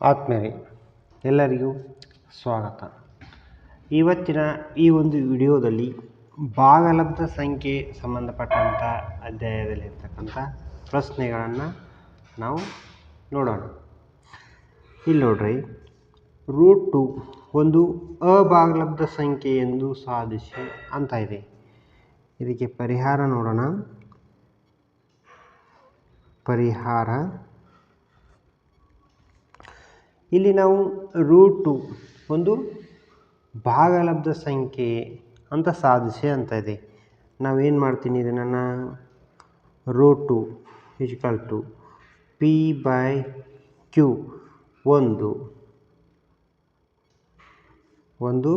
ಆತ್ಮೀಯರೇ, ಎಲ್ಲರಿಗೂ ಸ್ವಾಗತ. ಇವತ್ತಿನ ಈ ಒಂದು ವಿಡಿಯೋದಲ್ಲಿ ಭಾಗಲಬ್ಧ ಸಂಖ್ಯೆ ಸಂಬಂಧಪಟ್ಟಂಥ ಅಧ್ಯಾಯದಲ್ಲಿರ್ತಕ್ಕಂಥ ಪ್ರಶ್ನೆಗಳನ್ನು ನಾವು ನೋಡೋಣ. ಇಲ್ಲಿ ನೋಡ್ರಿ, ರೂಟ್ ಟು ಒಂದು ಅಭಾಗಲಬ್ಧ ಸಂಖ್ಯೆ ಎಂದು ಸಾಧಿಸಿ ಅಂತ ಇದೆ. ಇದಕ್ಕೆ ಪರಿಹಾರ ನೋಡೋಣ. ಪರಿಹಾರ ಇಲ್ಲಿ ನಾವು ರೂಟು ಒಂದು ಭಾಗಲಬ್ಧ ಸಂಖ್ಯೆ ಅಂತ ಸಾಧಿಸಿ ಅಂತ ಇದೆ. ನಾವೇನು ಮಾಡ್ತೀನಿ ಇದನ್ನು root is equal to P by Q ಒಂದು ಒಂದು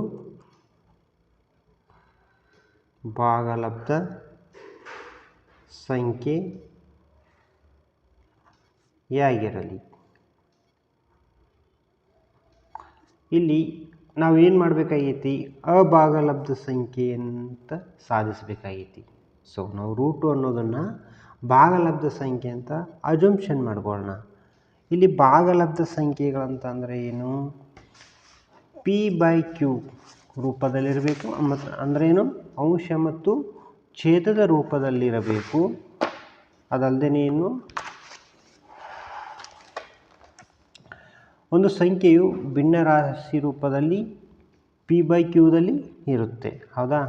ಭಾಗಲಬ್ಧ ಸಂಖ್ಯೆಯಾಗಿರಲಿ ಇಲ್ಲಿ ನಾವು ಏನು ಮಾಡಬೇಕಾಗೈತಿ? ಅಭಾಗಲಬ್ಧ ಸಂಖ್ಯೆ ಅಂತ ಸಾಧಿಸಬೇಕಾಗೈತಿ. ಸೊ ನಾವು ರೂಟು ಅನ್ನೋದನ್ನು ಭಾಗಲಬ್ಧ ಸಂಖ್ಯೆ ಅಂತ ಅಜಂಪ್ಷನ್ ಮಾಡ್ಕೊಳ್ಳೋಣ. ಇಲ್ಲಿ ಭಾಗಲಬ್ಧ ಸಂಖ್ಯೆಗಳಂತಂದರೆ ಏನು? ಪಿ ಬೈ ಕ್ಯೂ ರೂಪದಲ್ಲಿರಬೇಕು ಮತ್ತು ಏನು? ಅಂಶ ಮತ್ತು ಛೇದದ ರೂಪದಲ್ಲಿರಬೇಕು. ಅದಲ್ಲದೆ ಏನು? ಒಂದು ಸಂಖ್ಯೆಯು ಭಿನ್ನರಾಶಿ ರೂಪದಲ್ಲಿ ಪಿ ಬೈ ಕ್ಯೂದಲ್ಲಿ ಇರುತ್ತೆ. ಹೌದಾ?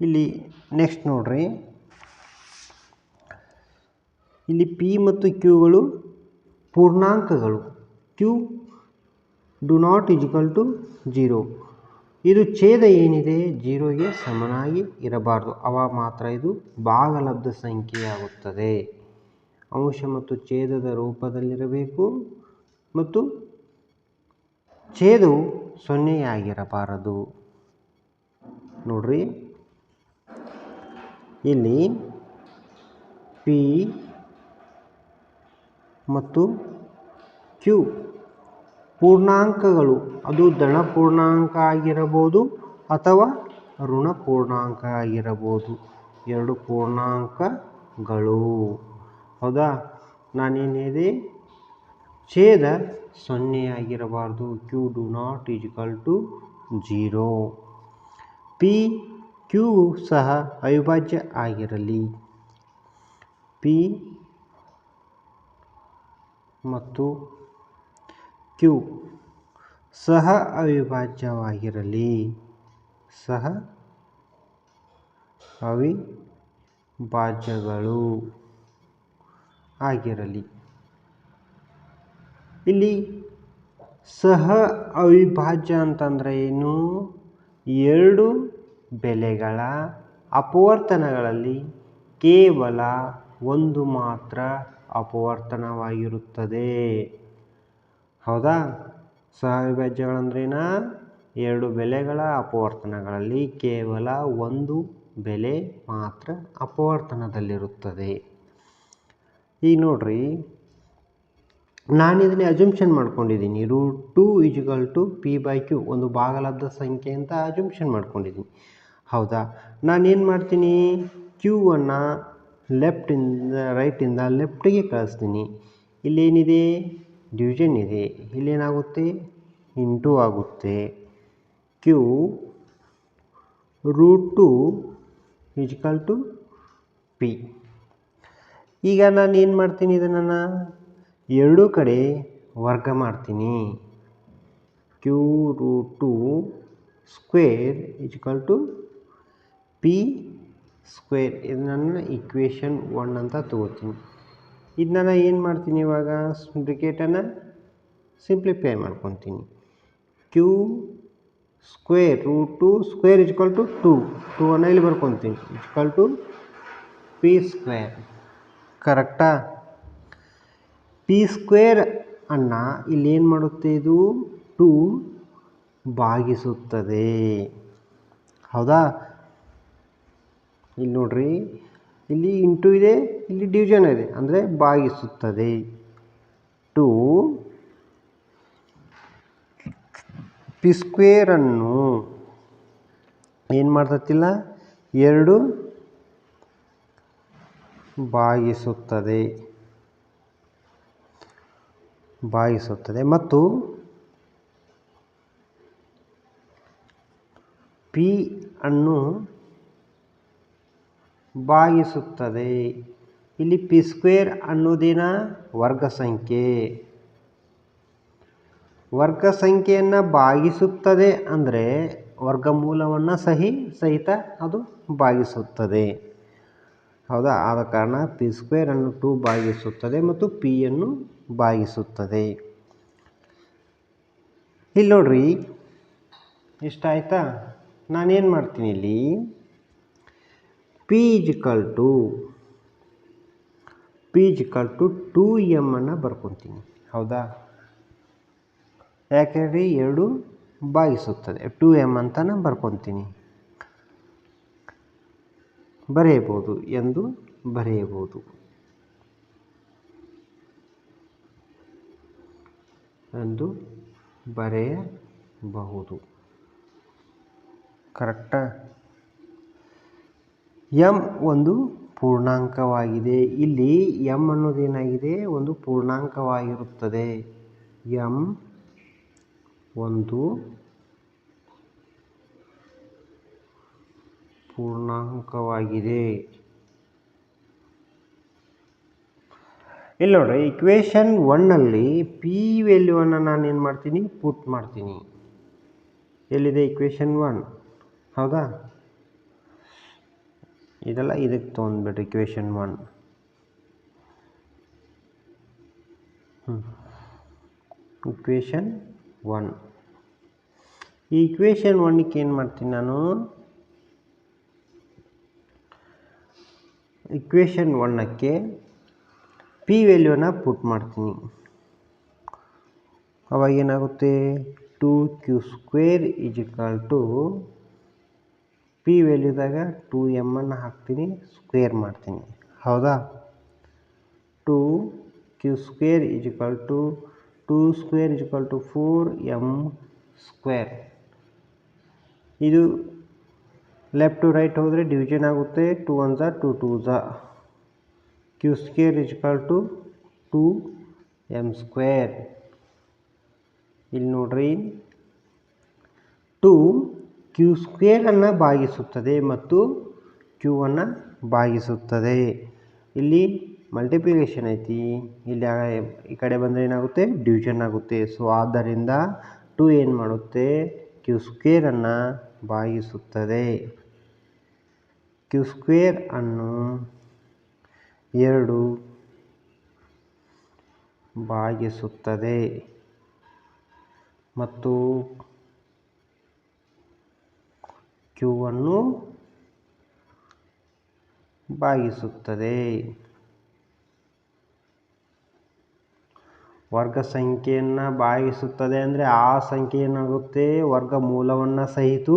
ಇಲ್ಲಿ ನೆಕ್ಸ್ಟ್ ನೋಡ್ರಿ. ಇಲ್ಲಿ ಪಿ ಮತ್ತು ಕ್ಯೂಗಳು ಪೂರ್ಣಾಂಕಗಳು. Q do not is equal to zero ಇದು ಛೇದ ಏನಿದೆ? ಜೀರೋಗೆ ಸಮನಾಗಿ ಇರಬಾರದು. ಅವಾಗ ಮಾತ್ರ ಇದು ಭಾಗಲಬ್ಧ ಸಂಖ್ಯೆಯಾಗುತ್ತದೆ. ಅಂಶ ಮತ್ತು ಛೇದದ ರೂಪದಲ್ಲಿರಬೇಕು ಮತ್ತು ಛೇದವು ಸೊನ್ನೆಯಾಗಿರಬಾರದು. ನೋಡ್ರಿ. ಇಲ್ಲಿ ಪಿ ಮತ್ತು ಕ್ಯೂ ಪೂರ್ಣಾಂಕಗಳು, ಅದು ಧನ ಪೂರ್ಣಾಂಕ ಆಗಿರಬಹುದು ಅಥವಾ ಋಣ ಪೂರ್ಣಾಂಕ ಆಗಿರಬಹುದು. ಎರಡು ಪೂರ್ಣಾಂಕಗಳು. ಹೌದಾ? ನಾನೇನು ಹೇಳಿದೆ ಛೇದ ಸೊನ್ನೆಯಾಗಿರಬಾರ್ದು. Q do not is equal to zero P Q ಸಹ ಅವಿಭಾಜ್ಯ ಆಗಿರಲಿ. ಪಿ ಮತ್ತು ಕ್ಯೂ ಸಹ ಅವಿಭಾಜ್ಯವಾಗಿರಲಿ. ಸಹ ಅವಿಭಾಜ್ಯಗಳು. ಆಗಿರಲಿ. ಇಲ್ಲಿ ಸಹ ಅವಿಭಾಜ್ಯ ಅಂತಂದರೆ ಏನು? ಎರಡು ಬೆಲೆಗಳ ಅಪವರ್ತನಗಳಲ್ಲಿ ಕೇವಲ ಒಂದು ಮಾತ್ರ ಅಪವರ್ತನವಾಗಿರುತ್ತದೆ. ಹೌದಾ? ಸಹ ಅವಿಭಾಜ್ಯಗಳಂದ್ರೇನ ಎರಡು ಬೆಲೆಗಳ ಅಪವರ್ತನಗಳಲ್ಲಿ ಕೇವಲ ಒಂದು ಬೆಲೆ ಮಾತ್ರ ಅಪವರ್ತನದಲ್ಲಿರುತ್ತದೆ. ಈಗ ನೋಡ್ರಿ ನಾನು ಇದನ್ನೇ ಅಜುಮ್ಷನ್ ಮಾಡ್ಕೊಂಡಿದ್ದೀನಿ root two is equal to P by Q ಒಂದು ಭಾಗಲಬ್ಧ ಸಂಖ್ಯೆ ಅಂತ ಅಜುಮ್ಷನ್ ಮಾಡ್ಕೊಂಡಿದ್ದೀನಿ. ಹೌದಾ? ನಾನೇನು ಮಾಡ್ತೀನಿ? ಕ್ಯೂವನ್ನು ಲೆಫ್ಟಿಂದ ರೈಟಿಂದ ಲೆಫ್ಟಿಗೆ ಕಳಿಸ್ತೀನಿ. ಇಲ್ಲೇನಿದೆ? ಡಿವಿಷನ್ ಇದೆ. ಇಲ್ಲೇನಾಗುತ್ತೆ? ಇಂಟು ಆಗುತ್ತೆ. Q root two is equal to P ಈಗ ನಾನು ಏನು ಮಾಡ್ತೀನಿ ಇದನ್ನು? ಎರಡೂ ಕಡೆ ವರ್ಗ ಮಾಡ್ತೀನಿ. Q root two square is equal to P square ಇದನ್ನು ಇಕ್ವೇಷನ್ ಒನ್ ಅಂತ ತಗೋತೀನಿ. ಇದನ್ನ ಏನು ಮಾಡ್ತೀನಿ ಇವಾಗ? ಬ್ರಿಕೆಟನ್ನು ಸಿಂಪ್ಲಿಫೈ ಮಾಡ್ಕೊತೀನಿ. Q square root two square is equal to two two ಅನ್ನ ಇಲ್ಲಿ ಬರ್ಕೊತೀನಿ. Is equal to P square ಕರೆಕ್ಟಾ? ಪಿ ಸ್ಕ್ವೇರ್ ಅನ್ನ ಇಲ್ಲಿ ಏನು ಮಾಡುತ್ತೆ ಇದು? ಟು ಭಾಗಿಸುತ್ತದೆ. ಹೌದಾ? ಇಲ್ಲಿ ನೋಡ್ರಿ, ಇಲ್ಲಿ ಇಂಟು ಇದೆ, ಇಲ್ಲಿ ಡಿವಿಷನ್ ಇದೆ, ಅಂದರೆ ಭಾಗಿಸುತ್ತದೆ. ಟು ಪಿ ಸ್ಕ್ವೇರನ್ನು ಏನು ಮಾಡ್ತತಿಲ್ಲ? ಎರಡು ಭಾಗಿಸುತ್ತದೆ ಭಾಗಿಸುತ್ತದೆ ಮತ್ತು ಪಿ ಅನ್ನು ಭಾಗಿಸುತ್ತದೆ ಇಲ್ಲಿ ಪಿ ಸ್ಕ್ವೇರ್ ಅನ್ನೋದಿನ ವರ್ಗ ಸಂಖ್ಯೆ ವರ್ಗ ಸಂಖ್ಯೆಯನ್ನು ಭಾಗಿಸುತ್ತದೆ ಅಂದರೆ ವರ್ಗಮೂಲವನ್ನು ಸಹಿ ಸಹಿತ ಅದು ಭಾಗಿಸುತ್ತದೆ ಹೌದಾ? ಆದ ಕಾರಣ ಪಿ ಸ್ಕ್ವೇರನ್ನು ಟು ಭಾಗಿಸುತ್ತದೆ ಮತ್ತು ಪಿಯನ್ನು ಭಾಗಿಸುತ್ತದೆ ಇಲ್ಲಿ ನೋಡ್ರಿ. ಇಷ್ಟ ಆಯ್ತಾ ನಾನೇನು ಮಾಡ್ತೀನಿ ಇಲ್ಲಿ? P is equal to P is equal to two ಎಮ್ಮನ್ನು ಬರ್ಕೊತೀನಿ. ಹೌದಾ? ಯಾಕೆಂದರೆ ಎರಡು ಭಾಗಿಸುತ್ತದೆ ಟು ಎಂ ಅಂತ ನಾನು ಬರ್ಕೊತೀನಿ. ಬರೆಯಬಹುದು ಎಂದು ಬರೆಯಬಹುದು. ಎಂದು ಬರೆಯಬಹುದು. ಕರೆಕ್ಟಾ ಎಂ ಒಂದು ಪೂರ್ಣಾಂಕವಾಗಿದೆ. ಇಲ್ಲಿ ಎಂ ಅನ್ನೋದೇನಾಗಿದೆ ಒಂದು ಪೂರ್ಣಾಂಕವಾಗಿರುತ್ತದೆ. ಎಂ ಒಂದು ಪೂರ್ಣಾಂಕವಾಗಿದೆ ಇಲ್ಲಿ ನೋಡ್ರಿ ಇಕ್ವೇಷನ್ ಒನ್ನಲ್ಲಿ ಪಿ ವ್ಯಾಲ್ಯೂವನ್ನು ನಾನು ಏನು ಮಾಡ್ತೀನಿ? ಪುಟ್ ಮಾಡ್ತೀನಿ. ಎಲ್ಲಿದೆ ಇಕ್ವೇಷನ್ ಒನ್ ಹೌದಾ? ಇದೆಲ್ಲ ಇದಕ್ಕೆ ತೊಗೊಂಡ್ಬಿಟ್ರಿ ಇಕ್ವೇಷನ್ ಒನ್ ಹ್ಞೂ ಇಕ್ವೇಷನ್ ಒನ್ ಈ ಇಕ್ವೇಷನ್ ಒನ್ಗೆ ಏನು ಮಾಡ್ತೀನಿ ನಾನು? ಇಕ್ವೇಷನ್ ಒನ್ನಕ್ಕೆ ಪಿ ವ್ಯಾಲ್ಯೂನ ಪುಟ್ ಮಾಡ್ತೀನಿ. ಅವಾಗ ಏನಾಗುತ್ತೆ? Two Q square is equal to P ವ್ಯಾಲ್ಯೂದಾಗ two ಎಮ್ಮನ್ನು ಹಾಕ್ತೀನಿ ಸ್ಕ್ವೇರ್ ಮಾಡ್ತೀನಿ. ಹೌದಾ? Two Q square is equal to two square is equal to four M square ಇದು ಲೆಫ್ಟ್ ಟು ರೈಟ್ ಹೋದರೆ ಡಿವಿಷನ್ ಆಗುತ್ತೆ ಟು ಒನ್ ಝಾ, two two Jha. Q square equal to two M square ಇಲ್ಲಿ ನೋಡ್ರಿ. ಟು ಕ್ಯೂ ಸ್ಕ್ವೇರನ್ನು ಭಾಗಿಸುತ್ತದೆ ಮತ್ತು ಕ್ಯೂವನ್ನು ಭಾಗಿಸುತ್ತದೆ. ಇಲ್ಲಿ multiplication ಐತಿ. ಇಲ್ಲಿ ಈ ಕಡೆ ಬಂದರೆ ಏನಾಗುತ್ತೆ? ಡಿವಿಷನ್ ಆಗುತ್ತೆ. ಸೊ ಆದ್ದರಿಂದ ಟು ಏನು ಮಾಡುತ್ತೆ? ಕ್ಯೂ ಸ್ಕ್ವೇರನ್ನು ಭಾಗಿಸುತ್ತದೆ. ಕ್ಯೂ ಸ್ಕ್ವೇರ್ ಅನ್ನು ಎರಡು ಭಾಗಿಸುತ್ತದೆ. ಮತ್ತು ಕ್ಯೂವನ್ನು ಭಾಗಿಸುತ್ತದೆ. ವರ್ಗ ಸಂಖ್ಯೆಯನ್ನು ಭಾಗಿಸುತ್ತದೆ ಅಂದರೆ ಆ ಸಂಖ್ಯೆ ಏನಾಗುತ್ತೆ? ವರ್ಗಮೂಲವನ್ನು ಸಹಿತ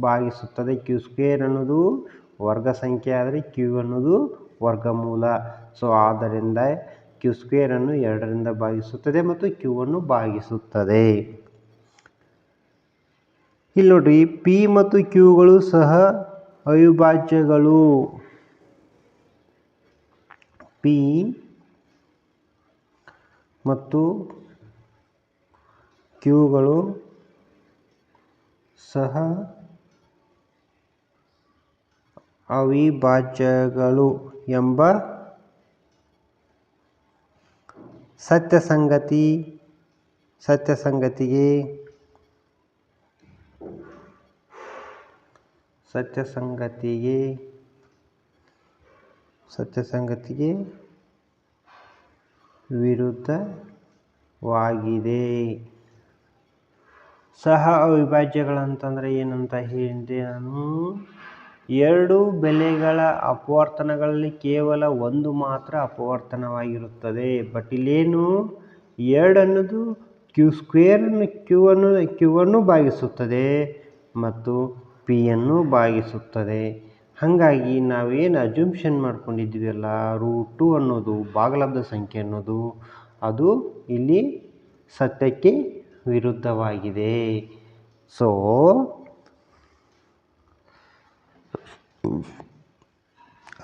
ಭಾಗಿಸುತ್ತದೆ. ಕ್ಯೂ ಸ್ಕ್ವೇರ್ ಅನ್ನೋದು ವರ್ಗ ಸಂಖ್ಯೆ ಆದರೆ ಕ್ಯೂ ಅನ್ನೋದು ವರ್ಗಮೂಲ. ಸೊ ಆದ್ದರಿಂದ ಕ್ಯೂ ಸ್ಕ್ವೇರನ್ನು ಎರಡರಿಂದ ಭಾಗಿಸುತ್ತದೆ ಮತ್ತು ಕ್ಯೂವನ್ನು ಭಾಗಿಸುತ್ತದೆ. ಇಲ್ಲಿ ನೋಡ್ರಿ ಪಿ ಮತ್ತು ಕ್ಯೂಗಳು ಸಹ ಅವಿಭಾಜ್ಯಗಳು. ಪಿ ಮತ್ತು ಕ್ಯೂಗಳು ಸಹ ಅವಿಭಾಜ್ಯಗಳು ಎಂಬ ಸತ್ಯ ಸಂಗತಿ ಸತ್ಯ ಸಂಗತಿಗೆ ಸತ್ಯ ಸಂಗತಿಗೆ ಸತ್ಯ ಸಂಗತಿಗೆ ವಿರುದ್ಧವಾಗಿದೆ. ಸಹ ಅವಿಭಾಜ್ಯಗಳಂತಂದರೆ ಏನಂತ ಹೇಳಿದೆ ನಾನು ಎರಡು ಬೆಲೆಗಳ ಅಪವರ್ತನಗಳಲ್ಲಿ ಕೇವಲ ಒಂದು ಮಾತ್ರ ಅಪವರ್ತನವಾಗಿರುತ್ತದೆ. ಬಟ್ ಇಲ್ಲೇನು ಎರಡು ಅನ್ನೋದು ಕ್ಯೂ ಸ್ಕ್ವೇರನ್ನು ಕ್ಯೂ ಅನ್ನು ಕ್ಯೂ ಅನ್ನು ಭಾಗಿಸುತ್ತದೆ ಮತ್ತು ಪಿಯನ್ನು ಭಾಗಿಸುತ್ತದೆ. ಹಾಗಾಗಿ ನಾವೇನು ಅಜುಮ್ಷನ್ ಮಾಡ್ಕೊಂಡಿದ್ದೀವಲ್ಲ? ರೂಟ್ ಟು ಅನ್ನೋದು ಬಾಗಲಬ್ಧ ಸಂಖ್ಯೆ ಅನ್ನೋದು, ಅದು ಇಲ್ಲಿ ಸತ್ಯಕ್ಕೆ ವಿರುದ್ಧವಾಗಿದೆ. ಸೊ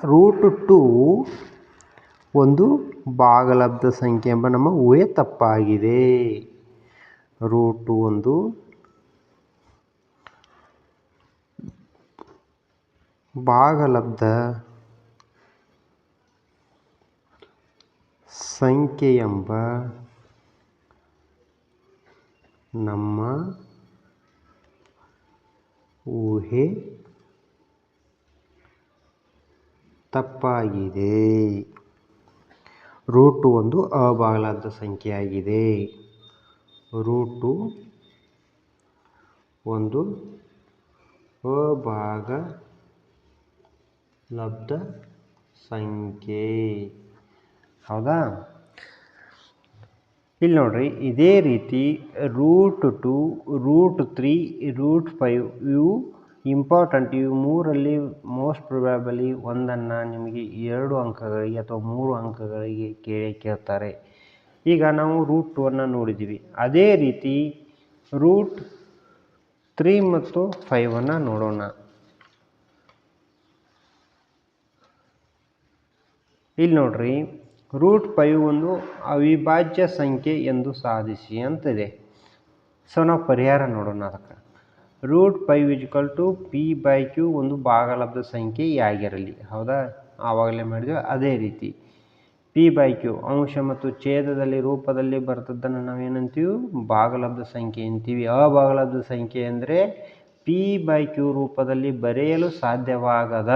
ರೂಟ್ ಟು ಒಂದು ಭಾಗಲಬ್ಧ ಸಂಖ್ಯೆ ಎಂಬ ನಮ್ಮ ಊಹೆ ತಪ್ಪಾಗಿದೆ. ರೂಟ್ ಒಂದು ಭಾಗಲಬ್ಧ ಸಂಖ್ಯೆ ಎಂಬ ನಮ್ಮ ಊಹೆ ತಪ್ಪಾಗಿದೆ. ರೂಟು ಒಂದು ಅಬಾಗಲಾದ ಸಂಖ್ಯೆಯಾಗಿದೆ. ರೂಟು ಒಂದು ಅಭಾಗ ಲಬ್ಧ ಸಂಖ್ಯೆ. ಹೌದಾ? ಇಲ್ಲಿ ನೋಡ್ರಿ, ಇದೇ ರೀತಿ root two, root three, root five ಇವು ಇಂಪಾರ್ಟೆಂಟ್ ಇವು ಮೂರಲ್ಲಿ ಮೋಸ್ಟ್ ಪ್ರೊಬ್ಯಾಬಲಿ ಒಂದನ್ನು ನಿಮಗೆ ಎರಡು ಅಂಕಗಳಿಗೆ ಅಥವಾ ಮೂರು ಅಂಕಗಳಿಗೆ ಕೇಳಿ ಕೇಳ್ತಾರೆ. ಈಗ ನಾವು ರೂಟ್ ಅನ್ನು ನೋಡಿದ್ದೀವಿ. ಅದೇ ರೀತಿ ರೂಟ್ ತ್ರೀ ಮತ್ತು ಫೈವನ್ನು ನೋಡೋಣ. ಇಲ್ಲಿ ನೋಡ್ರಿ ರೂಟ್ ಫೈವ್ ಒಂದು ಅವಿಭಾಜ್ಯ ಸಂಖ್ಯೆ ಎಂದು ಸಾಧಿಸಿ ಅಂತಿದೆ ಸೊ ನಾವು ಪರಿಹಾರ ನೋಡೋಣ ಅದಕ್ಕೆ. Root five is equal to P by Q ಒಂದು ಭಾಗಲಬ್ಧ ಸಂಖ್ಯೆ ಆಗಿರಲಿ. ಹೌದಾ? ಆವಾಗಲೇ ಮಾಡಿದ್ವಿ. ಅದೇ ರೀತಿ ಪಿ ಬೈ ಕ್ಯೂ ಅಂಶ ಮತ್ತು ಛೇದದಲ್ಲಿ, ರೂಪದಲ್ಲಿ ಬರ್ತದನ್ನು ನಾವೇನಂತೀವಿ ಭಾಗಲಬ್ಧ ಸಂಖ್ಯೆ ಅಂತೀವಿ. ಅಭಾಗಲಬ್ಧ ಸಂಖ್ಯೆ ಅಂದರೆ ಪಿ ಬೈ ಕ್ಯೂ ರೂಪದಲ್ಲಿ ಬರೆಯಲು ಸಾಧ್ಯವಾಗದ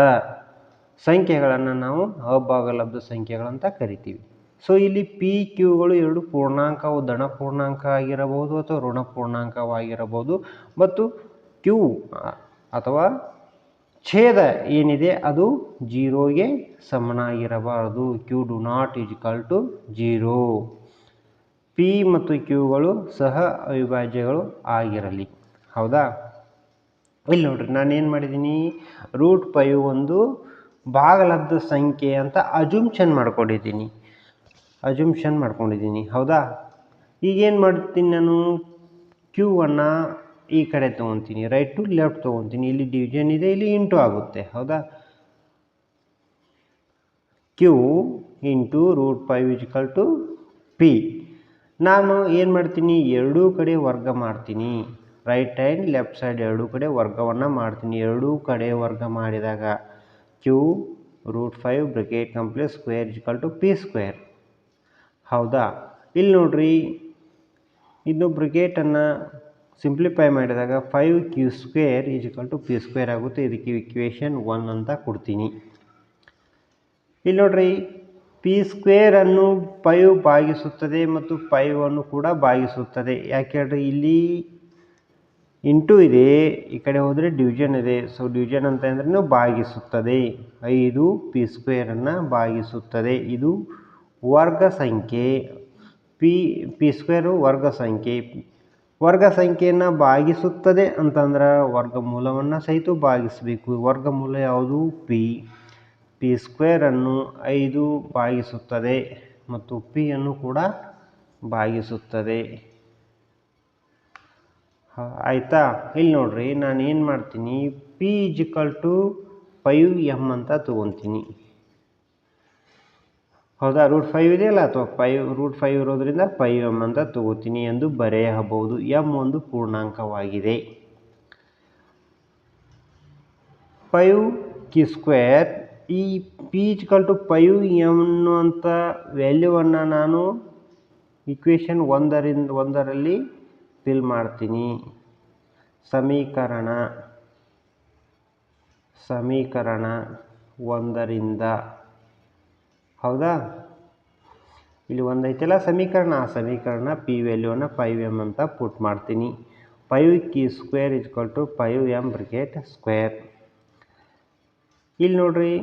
ಸಂಖ್ಯೆಗಳನ್ನು ನಾವು ಅಭಾಗಲಬ್ಧ ಸಂಖ್ಯೆಗಳಂತ ಕರಿತೀವಿ. ಸೊ ಇಲ್ಲಿ ಪಿ ಕ್ಯೂಗಳು ಎರಡು ಪೂರ್ಣಾಂಕವು ಧನ ಪೂರ್ಣಾಂಕ ಆಗಿರಬಹುದು ಅಥವಾ ಋಣ ಪೂರ್ಣಾಂಕವಾಗಿರಬಹುದು. ಮತ್ತು ಕ್ಯೂ ಅಥವಾ ಛೇದ ಏನಿದೆ ಅದು ಜೀರೋಗೆ ಸಮನಾಗಿರಬಾರದು. Q do not equal to zero. P ಮತ್ತು ಕ್ಯೂಗಳು ಸಹ ಅವಿಭಾಜ್ಯಗಳು ಆಗಿರಲಿ. ಹೌದಾ? ಇಲ್ಲಿ ನೋಡ್ರಿ ನಾನು ಏನು ಮಾಡಿದ್ದೀನಿ? ರೂಟ್ ಪೈ ಒಂದು ಭಾಗಲಬ್ಧ ಸಂಖ್ಯೆ ಅಂತ ಅಜುಮ್ಷನ್ ಮಾಡ್ಕೊಂಡಿದ್ದೀನಿ. ಅಜುಮ್ಷನ್ ಮಾಡ್ಕೊಂಡಿದ್ದೀನಿ. ಹೌದಾ? ಈಗೇನು ಮಾಡ್ತೀನಿ ನಾನು? ಕ್ಯೂವನ್ನು ಈ ಕಡೆ ತೊಗೊತೀನಿ ರೈಟ್ ಟು ಲೆಫ್ಟ್ ತೊಗೊತೀನಿ. ಇಲ್ಲಿ ಡಿವಿಷನ್ ಇದೆ, ಇಲ್ಲಿ ಇಂಟು ಆಗುತ್ತೆ, ಹೌದಾ? Q into root five is equal to P ನಾನು ಏನು ಮಾಡ್ತೀನಿ? ಎರಡೂ ಕಡೆ ವರ್ಗ ಮಾಡ್ತೀನಿ. ರೈಟ್ ಆ್ಯಂಡ್ ಲೆಫ್ಟ್ ಸೈಡ್ ಎರಡೂ ಕಡೆ ವರ್ಗವನ್ನು ಮಾಡ್ತೀನಿ. ಎರಡೂ ಕಡೆ ವರ್ಗ ಮಾಡಿದಾಗ Q root five bracket complete square is equal to P square ಹೌದಾ? ಇಲ್ಲಿ ನೋಡ್ರಿ, ಇದು ಬ್ರಿಗೇಟನ್ನು ಸಿಂಪ್ಲಿಫೈ ಮಾಡಿದಾಗ five Q square is equal to P square ಆಗುತ್ತೆ. ಇದಕ್ಕೆ ಇಕ್ವೇಷನ್ ಒನ್ ಅಂತ ಕೊಡ್ತೀನಿ. ಇಲ್ಲಿ ನೋಡ್ರಿ ಪಿ ಸ್ಕ್ವೇರನ್ನು ಫೈವ್ ಭಾಗಿಸುತ್ತದೆ ಮತ್ತು ಫೈವನ್ನು ಕೂಡ ಭಾಗಿಸುತ್ತದೆ. ಯಾಕೆ ಹೇಳ್ರಿ, ಇಲ್ಲಿ ಇಂಟು ಇದೆ, ಈ ಕಡೆ ಹೋದರೆ ಡಿವಿಷನ್ ಇದೆ. ಸೊ ಡಿವಿಷನ್ ಅಂತ ಅಂದ್ರೆ ಭಾಗಿಸುತ್ತದೆ. ಐದು ಪಿ ಸ್ಕ್ವೇರನ್ನು ಭಾಗಿಸುತ್ತದೆ. ಇದು ವರ್ಗ ಸಂಖ್ಯೆ. ಪಿ ಪಿ ಸ್ಕ್ವೇರು ವರ್ಗ ಸಂಖ್ಯೆ. ವರ್ಗ ಸಂಖ್ಯೆಯನ್ನು ಭಾಗಿಸುತ್ತದೆ ಅಂತಂದ್ರೆ ವರ್ಗಮೂಲವನ್ನು ಸಹಿತ ಭಾಗಿಸಬೇಕು ವರ್ಗಮೂಲ ಯಾವುದು? ಪಿ ಪಿ ಸ್ಕ್ವೇರನ್ನು ಐದು ಭಾಗಿಸುತ್ತದೆ ಮತ್ತು ಪಿಯನ್ನು ಕೂಡ ಭಾಗಿಸುತ್ತದೆ ಆಯಿತಾ? ಇಲ್ಲಿ ನೋಡ್ರಿ ನಾನು ಏನು ಮಾಡ್ತೀನಿ P is equal to five M ಅಂತ ತೊಗೊತೀನಿ. ಹೌದಾ? ರೂಟ್ ಫೈವ್ ಇದೆಯಲ್ಲ ಅಥವಾ ಫೈವ್ ರೂಟ್ ಫೈವ್ ಇರೋದರಿಂದ ಫೈವ್ ಎಂ ಅಂತ ತಗೋತೀನಿ ಎಂದು ಬರೆಯಬಹುದು. ಎಂ ಒಂದು ಪೂರ್ಣಾಂಕವಾಗಿದೆ. ಫೈವ್ ಕಿ ಸ್ಕ್ವೇರ್ ಈ ಪಿ ಟು ಫೈವ್ ಎಂ ಅನ್ನುವಂಥ ವ್ಯಾಲ್ಯೂವನ್ನು ನಾನು ಇಕ್ವೇಷನ್ ಒಂದರಿಂದ, ಒಂದರಲ್ಲಿ ಫಿಲ್ ಮಾಡ್ತೀನಿ. ಸಮೀಕರಣ ಸಮೀಕರಣ ಒಂದರಿಂದ. ಹೌದಾ? ಇಲ್ಲಿ ಒಂದು ಐತಲ್ಲ ಸಮೀಕರಣ. ಆ ಸಮೀಕರಣ ಪಿ ವ್ಯಾಲ್ಯೂನ ಫೈವ್ ಎಂ ಅಂತ ಪುಟ್ ಮಾಡ್ತೀನಿ. Five Q square is equal to five M bracket square ಇಲ್ಲಿ ನೋಡ್ರಿ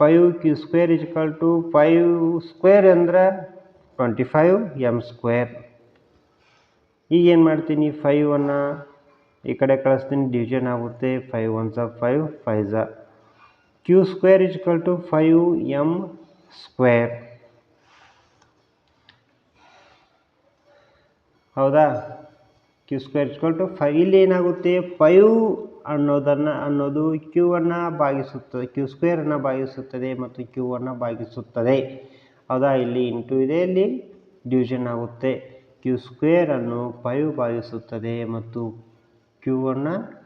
five Q square is equal to five square ಅಂದ್ರೆ ಟ್ವೆಂಟಿ ಫೈವ್ ಎಂ ಸ್ಕ್ವೇರ್ ಈಗ ಏನು ಮಾಡ್ತೀನಿ? ಫೈವನ್ನು ಈ ಕಡೆ ಕಳಿಸ್ತೀನಿ. ಡಿವಿಷನ್ ಆಗುತ್ತೆ. ಫೈವ್ ಒನ್ ಝ five five ಝ Q square is equal to five M square. ಹೌದಾ? Q square is equal to five ಇಲ್ಲಿ ಏನಾಗುತ್ತೆ? ಫೈವ್ ಅನ್ನೋದನ್ನು, ಅನ್ನೋದು ಕ್ಯೂ ಅನ್ನು ಭಾಗಿಸುತ್ತದೆ ಕ್ಯೂ ಸ್ಕ್ವೇರನ್ನು ಭಾಗಿಸುತ್ತದೆ ಮತ್ತು ಕ್ಯೂ ಅನ್ನು ಭಾಗಿಸುತ್ತದೆ. ಹೌದಾ? ಇಲ್ಲಿ ಇಂಟು ಇದೆ, ಇಲ್ಲಿ ಡಿವಿಷನ್ ಆಗುತ್ತೆ. ಕ್ಯೂ ಸ್ಕ್ವೇರನ್ನು ಫೈವ್ ಭಾಗಿಸುತ್ತದೆ ಮತ್ತು ಕ್ಯೂವನ್ನು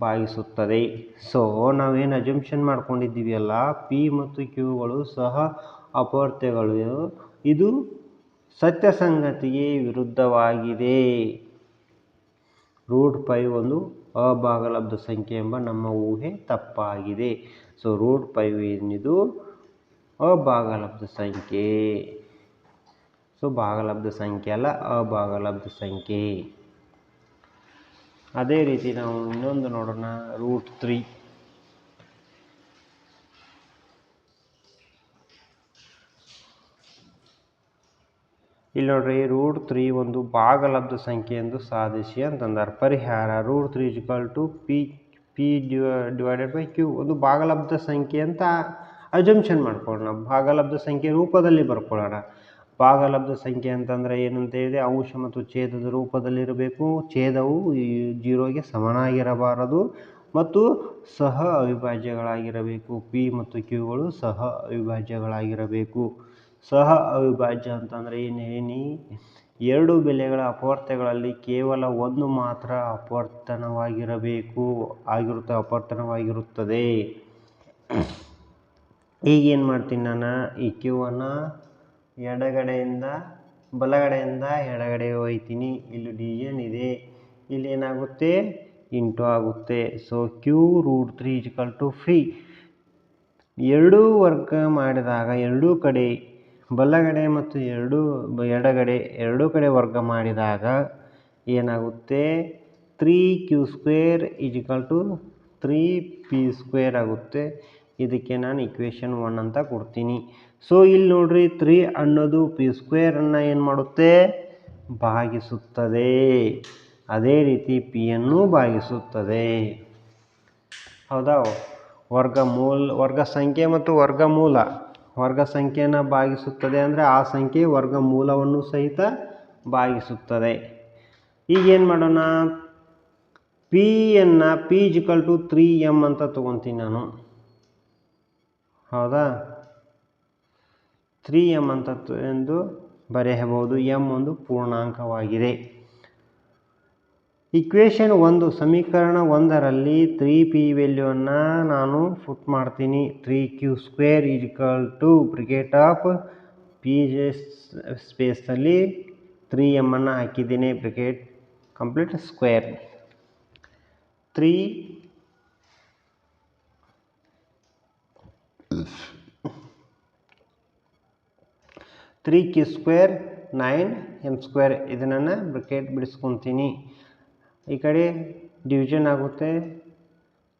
ಭಾಗಿಸುತ್ತದೆ ಸೊ ನಾವೇನು ಅಜಂಪ್ಷನ್ ಮಾಡ್ಕೊಂಡಿದ್ದೀವಿ ಅಲ್ಲ ಪಿ ಮತ್ತು ಕ್ಯೂಗಳು ಸಹ ಅಪವರ್ತ್ಯಗಳು ಇದು ಸತ್ಯ ಸಂಗತಿಗೆ ವಿರುದ್ಧವಾಗಿದೆ. ರೂಟ್ ಫೈವ್ ಒಂದು ಅಭಾಗಲಬ್ಧ ಸಂಖ್ಯೆ ಎಂಬ ನಮ್ಮ ಊಹೆ ತಪ್ಪಾಗಿದೆ. ಸೊ ರೂಟ್ ಫೈವ್ ಏನಿದು? ಅಭಾಗಲಬ್ಧ ಸಂಖ್ಯೆ. ಸೊ ಭಾಗಲಬ್ಧ ಸಂಖ್ಯೆ ಅಲ್ಲ ಅಭಾಗಲಬ್ಧ ಸಂಖ್ಯೆ. ಅದೇ ರೀತಿ ನಾವು ಇನ್ನೊಂದು ನೋಡೋಣ, ರೂಟ್ ತ್ರೀ. ಇಲ್ಲಿ ನೋಡ್ರಿ, ರೂಟ್ ತ್ರೀ ಒಂದು ಭಾಗಲಬ್ಧ ಸಂಖ್ಯೆ ಎಂದು ಸಾಧಿಸಿ ಅಂತಂದಾರೆ. ಪರಿಹಾರ, root three is equal to P P divided by Q ಒಂದು ಭಾಗಲಬ್ಧ ಸಂಖ್ಯೆ ಅಂತ ಅಜಂಪ್ಷನ್ ಮಾಡ್ಕೊಳ್ಳೋಣ. ಭಾಗಲಬ್ಧ ಸಂಖ್ಯೆ ರೂಪದಲ್ಲಿ ಬರ್ಕೊಳ್ಳೋಣ. ಭಾಗಲಬ್ಧ ಸಂಖ್ಯೆ ಅಂತಂದರೆ ಏನಂತ ಹೇಳಿದೆ ಅಂಶ ಮತ್ತು ಛೇದದ ರೂಪದಲ್ಲಿರಬೇಕು. ಛೇದವು ಜೀರೋಗೆ ಸಮನಾಗಿರಬಾರದು ಮತ್ತು ಸಹ ಅವಿಭಾಜ್ಯಗಳಾಗಿರಬೇಕು. ಪಿ ಮತ್ತು ಕ್ಯೂಗಳು ಸಹ ಅವಿಭಾಜ್ಯಗಳಾಗಿರಬೇಕು. ಸಹ ಅವಿಭಾಜ್ಯ ಅಂತಂದರೆ ಏನು, ಏನಿ? ಎರಡು ಬೆಲೆಗಳ ಅಪವರ್ತಗಳಲ್ಲಿ ಕೇವಲ ಒಂದು ಮಾತ್ರ ಅಪವರ್ತನವಾಗಿರಬೇಕು, ಆಗಿರುತ್ತೆ, ಅಪವರ್ತನವಾಗಿರುತ್ತದೆ. ಈಗ ಏನು ಮಾಡ್ತೀನಿ ನಾನು? ಈ ಕ್ಯೂವನ್ನು ಎಡಗಡೆಯಿಂದ, ಬಲಗಡೆಯಿಂದ ಎಡಗಡೆ ಒಯ್ತೀನಿ ಇಲ್ಲಿ ಡಿ ಎನ್ ಇದೆ. ಇಲ್ಲಿ ಏನಾಗುತ್ತೆ? ಇಂಟು ಆಗುತ್ತೆ. So Q root three is equal to free ಎರಡೂ ವರ್ಗ ಮಾಡಿದಾಗ ಎರಡೂ ಕಡೆ, ಬಲಗಡೆ ಮತ್ತು ಎರಡೂ, ಎಡಗಡೆ ಎರಡೂ ಕಡೆ ವರ್ಗ ಮಾಡಿದಾಗ ಏನಾಗುತ್ತೆ? Three Q square is equal to three P square ಆಗುತ್ತೆ. ಇದಕ್ಕೆ ನಾನು ಇಕ್ವೇಷನ್ ಒನ್ ಅಂತ ಕೊಡ್ತೀನಿ. ಸೊ ಇಲ್ಲಿ ನೋಡ್ರಿ ತ್ರೀ ಅನ್ನೋದು ಪಿ ಸ್ಕ್ವೇರನ್ನು ಏನು ಮಾಡುತ್ತೆ? ಭಾಗಿಸುತ್ತದೆ. ಅದೇ ರೀತಿ ಪಿಯನ್ನು ಭಾಗಿಸುತ್ತದೆ. ಹೌದಾ? ವರ್ಗಮೂಲ ವರ್ಗ ಸಂಖ್ಯೆ ಮತ್ತು ವರ್ಗಮೂಲ ವರ್ಗ ಸಂಖ್ಯೆಯನ್ನು ಭಾಗಿಸುತ್ತದೆ ಅಂದರೆ ಆ ಸಂಖ್ಯೆ ವರ್ಗಮೂಲವನ್ನು ಸಹಿತ ಭಾಗಿಸುತ್ತದೆ. ಈಗೇನು ಮಾಡೋಣ? ಪಿಯನ್ನು P is equal to three M ಅಂತ ತೊಗೊತೀನಿ ನಾನು. ಹೌದಾ? ತ್ರೀ ಎಂ ಅಂತ ಎಂದು ಬರೆಯಬಹುದು. ಎಂ ಒಂದು ಪೂರ್ಣಾಂಕವಾಗಿದೆ. ಇಕ್ವೇಷನ್ ಒಂದು, ಸಮೀಕರಣ ಒಂದರಲ್ಲಿ ತ್ರೀ ಪಿ ವ್ಯಾಲ್ಯೂವನ್ನು ನಾನು ಫುಟ್ ಮಾಡ್ತೀನಿ. Three Q square equal to bracket of P J ಸ್ಪೇಸಲ್ಲಿ ತ್ರೀ ಎಮ್ಮನ್ನು ಹಾಕಿದ್ದೀನಿ. Bracket complete square three three Q square nine M square ಇದನ್ನು ಬ್ರಿಕೆಟ್ ಬಿಡಿಸ್ಕೊತೀನಿ. ಈ ಕಡೆ ಡಿವಿಷನ್ ಆಗುತ್ತೆ.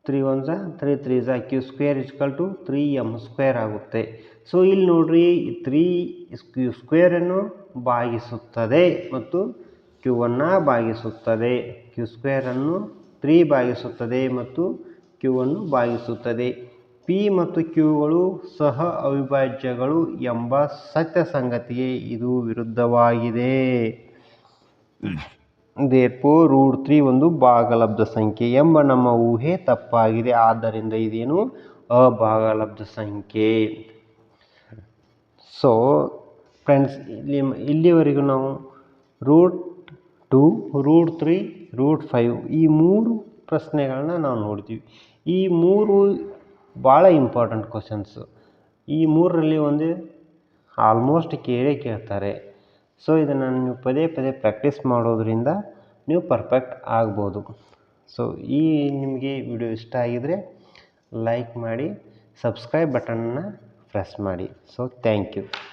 ತ್ರೀ ಒನ್ ಝಾ three three Jha Q square is equal to three M square ಆಗುತ್ತೆ. ಸೊ ಇಲ್ಲಿ ನೋಡ್ರಿ ತ್ರೀ ಕ್ಯೂ ಸ್ಕ್ವೇರನ್ನು ಭಾಗಿಸುತ್ತದೆ ಮತ್ತು ಕ್ಯೂವನ್ನು ಭಾಗಿಸುತ್ತದೆ. ಕ್ಯೂ ಸ್ಕ್ವೇರನ್ನು ತ್ರೀ ಭಾಗಿಸುತ್ತದೆ ಮತ್ತು ಕ್ಯೂವನ್ನು ಭಾಗಿಸುತ್ತದೆ. ಪಿ ಮತ್ತು ಕ್ಯೂಗಳು ಸಹ ಅವಿಭಾಜ್ಯಗಳು ಎಂಬ ಸತ್ಯ ಸಂಗತಿಗೆ ಇದು ವಿರುದ್ಧವಾಗಿದೆ. ದೇರ್ಪೋ ರೂಟ್ ತ್ರೀ ಒಂದು ಭಾಗಲಬ್ಧ ಸಂಖ್ಯೆ ಎಂಬ ನಮ್ಮ ಊಹೆ ತಪ್ಪಾಗಿದೆ. ಆದ್ದರಿಂದ ಇದೇನು? ಅಭಾಗಲಬ್ಧ ಸಂಖ್ಯೆ. ಸೊ ಫ್ರೆಂಡ್ಸ್ ಇಲ್ಲಿ ಇಲ್ಲಿವರೆಗೂ ನಾವು root two root three root five ಈ ಮೂರು ಪ್ರಶ್ನೆಗಳನ್ನ ನಾವು ನೋಡ್ತೀವಿ. ಈ ಮೂರು ಭಾಳ ಇಂಪಾರ್ಟೆಂಟ್ ಕ್ವಶನ್ಸು. ಈ ಮೂರರಲ್ಲಿ ಒಂದು ಆಲ್ಮೋಸ್ಟ್ ಕೇಳೇ ಕೇಳ್ತಾರೆ. ಸೊ, ಇದನ್ನು ನೀವು ಪದೇ ಪದೇ ಪ್ರ್ಯಾಕ್ಟೀಸ್ ಮಾಡೋದರಿಂದ ನೀವು ಪರ್ಫೆಕ್ಟ್ ಆಗ್ಬೋದು. ಸೊ, ಈ ನಿಮಗೆ ವಿಡಿಯೋ ಇಷ್ಟ ಆಗಿದರೆ ಲೈಕ್ ಮಾಡಿ, ಸಬ್ಸ್ಕ್ರೈಬ್ ಬಟನ್ನ ಪ್ರೆಸ್ ಮಾಡಿ. So, thank you.